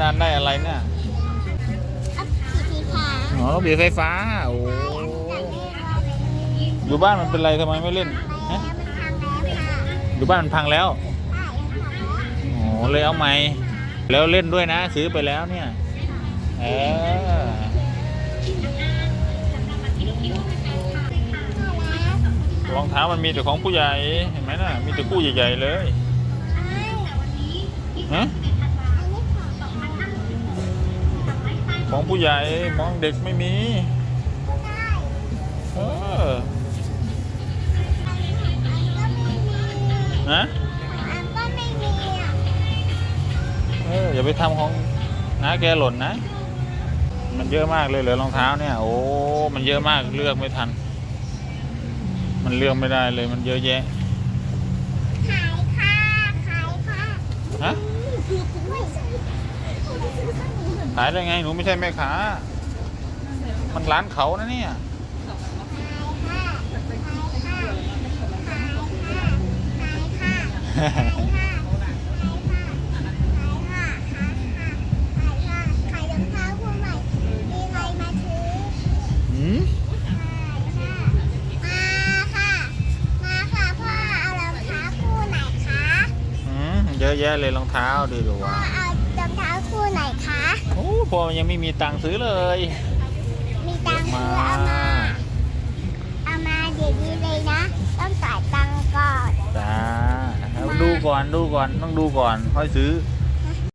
นันได้อะไรเนี่ยอัพสีขาวอ๋อนกบีไฟฟ้า โอ้อยู่บ้านมันเป็นไรทำไมไม่เล่นฮะอยู่บ้านมันพังแล้วโอ้เลยเอาใหม่แล้วเล่นด้วยนะ ซื้อไปแล้วเนี่ยเออรองเท้ามันมีแต่ของผู้ใหญ่เห็นไหมน่ะมีแต่คู่ใหญ่ๆเลยฮะ ของผู้ใหญ่มองเด็กไม่มีเออฮะอันก็ไม่มีอะเอออย่าไปทำของน้าแกหล่นนะ มันเยอะมากเลยเหลือรองเท้าเนี่ย โอ้ มันเยอะมากเลือกไม่ทัน มันเลือกไม่ได้เลยมันเยอะแยะขายค่ะขายค่ะฮะไม่ใช่ ขายได้ไงหนูไม่ใช่แม่ค้า มันร้านเขานะเนี่ยขายรองเท้าคู่ใหม่มีใครมาซื้อหืมมาค่ะมาค่ะพ่อเอารองเท้าคู่ไหนคะหืมเยอะแยะเลยรองเท้าดูดูพ่อว่า พอยังไม่มีตังค์ซื้อเลย มีตังค์ซื้อเอามาเอามาเดี๋ยวนี้เลยนะ ต้องจ่ายตังค์ก่อนจ้าดูก่อนดูก่อนต้องดูก่อนค่อยซื้อเ